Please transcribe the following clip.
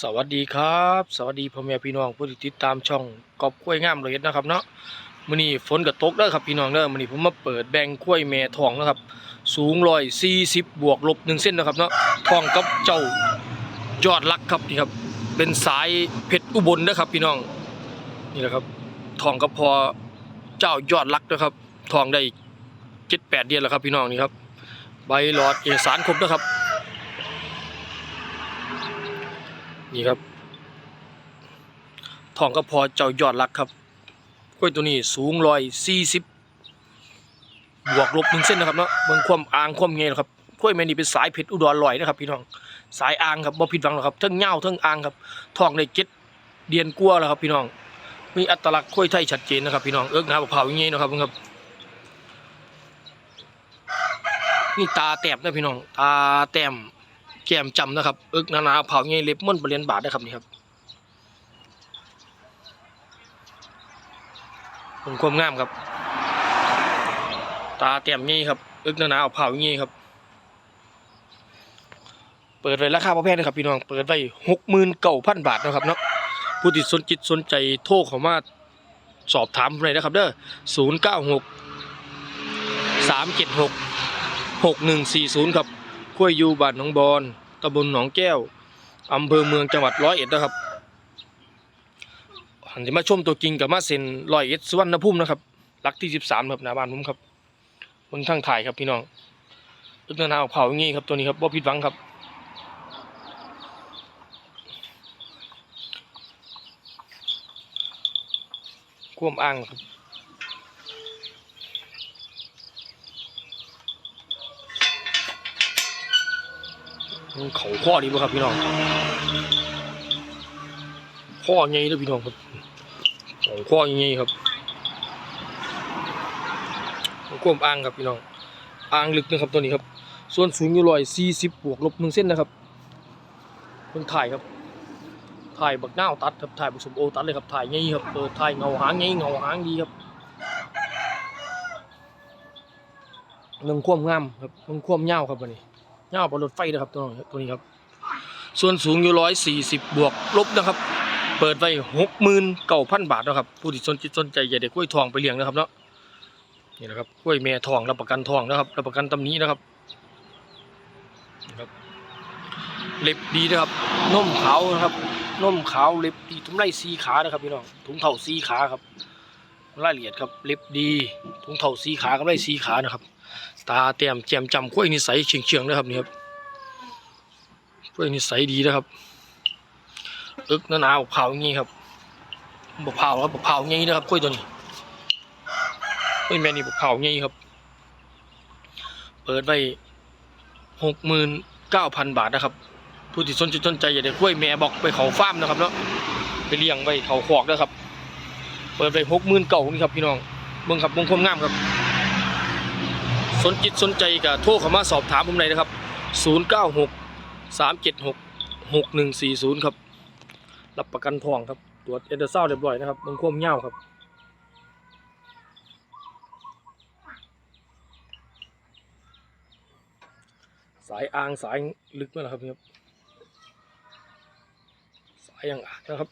สวัสดีครับ สวัสดีพ่อแม่พี่น้องผู้ที่ติดตามช่องกอบกล้วยงามเลยนะครับเนาะมื้อนี้ฝนก็ตกเด้อครับพี่น้องเด้อมื้อนี้ผมมาเปิดแบ่งกล้วยแม่ทองนะครับ สูง140บบวกลบ1เส้นนะครับเนาะทองกับเจ้ายอดรักครับนี่ครับ เป็นสายเพชรอุบลนะครับ พี่น้องนี่แหละครับทองกับพอเจ้ายอดรักนะครับทองได้7-8เดือนแล้วครับพี่น้องนี่ครับใบหลอดเอกสารครบนะครับ นี่ครับทองก็พอเจ้ายอดรักครับกล้วยตัวนี้สูงร้อยสี่สิบบวกลบหนึ่งเส้นนะครับเนาะเบิ่งความอ่างความเงี้ยนะครับกล้วยแม่นี่เป็นสายเพชรอุดรลอยนะครับพี่น้องสายอ่างครับบ่ผิดหวังหรอกครับทั้งเหง้าทั้งอ่างครับทองได้เจ็ดเดียนกลัวแล้วครับพี่น้อง มีอัตลักษณ์กล้วยไทยชัดเจนนะครับพี่น้องเอิ้กหน้าบกเผาอย่างงี้นะครับเบิ่งครับนี่ตาแต้มนะพี่น้อง ตาแต้ม แก้มจำนะครับอึกหนาๆเผาเงี้ยเล็บม่นบริเรียนบาทนะครับนี่ครับเป็นความงามครับ ตาแต้มงี้ครับอึกหนาๆเผาเงี้ยครับ เปิดไว้ราคาพอแพงนะครับพี่น้องเปิดไว้หกหมื่นเก้าพันบาทนะครับเนาะผู้ที่สนจิตสนใจโทรเข้ามาสอบถามผมเลยนะครับเด้อศูนย์เก้าหกสามเจ็ดหกหกหนึ่งสี่ศูนย์ครับ กล้วยยูบ้านหนองบอนตำบลหนองแก้วอำเภอเมืองจังหวัดร้อยเอ็ดนะครับหันที่มาชมตัวจริงกับมาเซ็นร้อยเอ็ดสุวรรณภูมินะครับลักที่สิบสามครับหน้าบ้านผมครับเมืองทางถ่ายครับพี่น้องตึกนานาเผาอย่างงี้ครับตัวนี้ครับบ่ผิดหวังครับควมอ้างครับ เขาข้อดีบ่ครับพี่น้องข้อใหญ่เลยพี่น้องครับเขาข้อใหญ่ครับมันกว้มอ่างครับพี่น้องอ่างลึกนะครับตัวนี้ครับ ส่วนสูงอยู่ร้อยสี่สิบบวกลบหนึ่งเส้นนะครับเพิ่งถ่ายครับ ถ่ายบักหน้าวตัดครับถ่ายบักสมโอตัดเลยครับถ่ายใหญ่ครับเปิดถ่ายเงาหางใหญ่เงาหางดีครับเรื่งความงามครับเรื่องความยาครับวันนี้ เงาบนรถไฟนะครับตัวตัวนี้ครับ ส่วนสูงอยู่ร้อยสี่สิบบวกลบนะครับ เปิดไว้หกหมื่นเก้าพันบาทนะครับ ผู้ที่สนจิตสนใจอย่าได้กล้วยทองไปเลี้ยงนะครับเนาะนี่นะครับกล้วยแม่ทองรับประกันทองนะครับรับประกันตำนี้นะครับนะครับ เล็บดีนะครับน่มขาวนะครับน่มขาวเล็บดีถุงไล่สีขานะครับพี่น้องถุงเท่าสีขาครับรายละเอียดครับเล็บดีถุงเท่าสีขากับไล่สีขานะครับ ตาเตรียมแจมจำกล้วยนิสัยเฉียงเฉียงๆนะครับนี่ครับกล้วยนิสัยดีนะครับอึกหนาๆบกเผาอย่างงี้ครับบกเผาครับบกเผาอย่างงี้นะครับกล้วยตัวนี้กล้วยแม่นี่บกเผาอย่างงี้ครับ เปิดไว้หกหมื่นเก้าพันบาทนะครับ ผู้ที่สนใจสนใจอยากได้กล้วยแม่บอกไปเขาฟาร์มนะครับเนาะไปเลี้ยงไว้เขาขอกนะครับ เปิดไว้หกหมื่นเก้านี่ครับพี่น้องเบิ่งครับมงคลงามครับ นจิตสนใจก็โทรเข้ามาสอบถามผมเลยนะครับ 096 376 6140 ครับ รับประกันทองครับ ตรวจเอเดอร์เซาเรียบร้อยนะครับเบิ่งความยาวครับสายอ่างสายลึกนั่นแหละครับนี่ครับสายย่างอ่างนะครับ